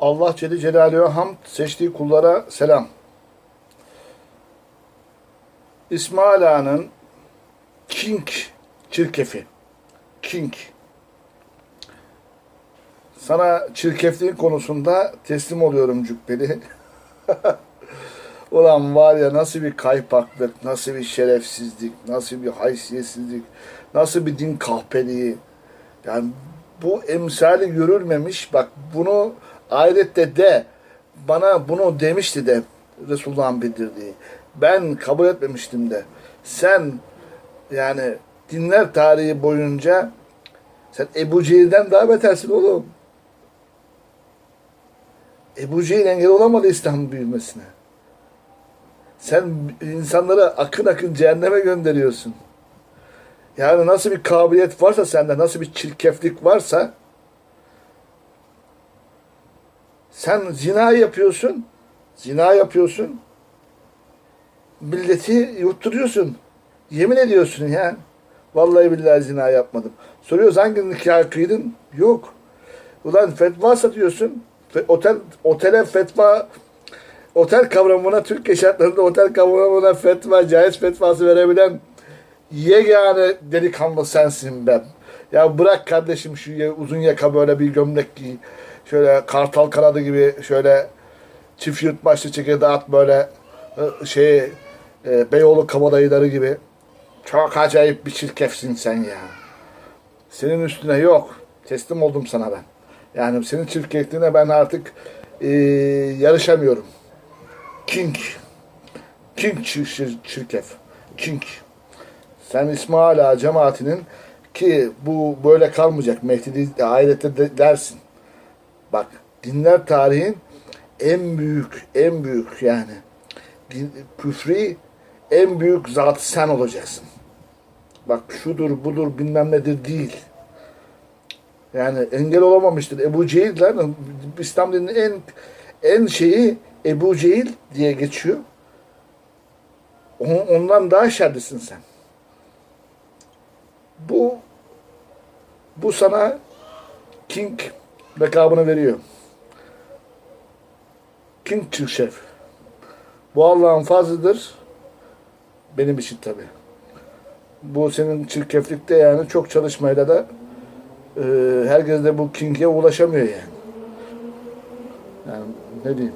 Allah Celle Celaluhu'ya hamd, seçtiği kullara selam. İsmail Ağa'nın King çirkefi. King. Sana çirkefliğin konusunda teslim oluyorum cübbeli. Ulan var ya nasıl bir kaypaklık, nasıl bir şerefsizlik, nasıl bir haysiyetsizlik, nasıl bir din kahpeliği. Yani bu emsali görülmemiş. Bak bunu ahirette de bana bunu demişti de Resulullah'ın bildirdiği. Ben kabul etmemiştim de. Sen yani dinler tarihi boyunca sen Ebu Cehil'den daha betersin oğlum. Ebu Cehil engel olamadı İslam'ın büyümesine. Sen insanları akın akın cehenneme gönderiyorsun. Yani nasıl bir kabiliyet varsa sende, nasıl bir çirkeflik varsa sen zina yapıyorsun, zina yapıyorsun, milleti yutturuyorsun. Yemin ediyorsun ya. Vallahi billahi zina yapmadım. Soruyoruz hangi nikah kıydın? Yok. Ulan fetva satıyorsun. Otel, otele fetva otel kavramına Türkiye şartlarında otel kavramına fetva, caiz fetvası verebilen yegane delikanlı sensin ben. Ya bırak kardeşim şu uzun yaka böyle bir gömlek giy. Şöyle kartal kanadı gibi şöyle çift yurt başlı çekirdeği at böyle şey e, Beyoğlu kabadayıları gibi. Çok acayip bir çirkefsin sen ya. Senin üstüne yok. Teslim oldum sana ben. Yani senin çirkefliğine ben artık e, yarışamıyorum. King. King çir- çir- çirkef. King. Sen İsmail Ağa cemaatinin ki bu böyle kalmayacak. Mehdi ahirette de dersin. Bak dinler tarihin en büyük, en büyük yani din, küfrü en büyük zatı sen olacaksın. Bak şudur budur bilmem nedir değil. Yani engel olamamıştır. Ebu Cehil lan İslam dininin en en şeyi Ebu Cehil diye geçiyor. On- Ondan daha şerlisin sen. Bu bu sana King lakabını veriyor. King Chef. Bu Allah'ın fazlıdır. Benim için tabi. Bu senin çirkeflikte yani çok çalışmayla da e, herkes de bu King'e ulaşamıyor yani. Yani ne diyeyim.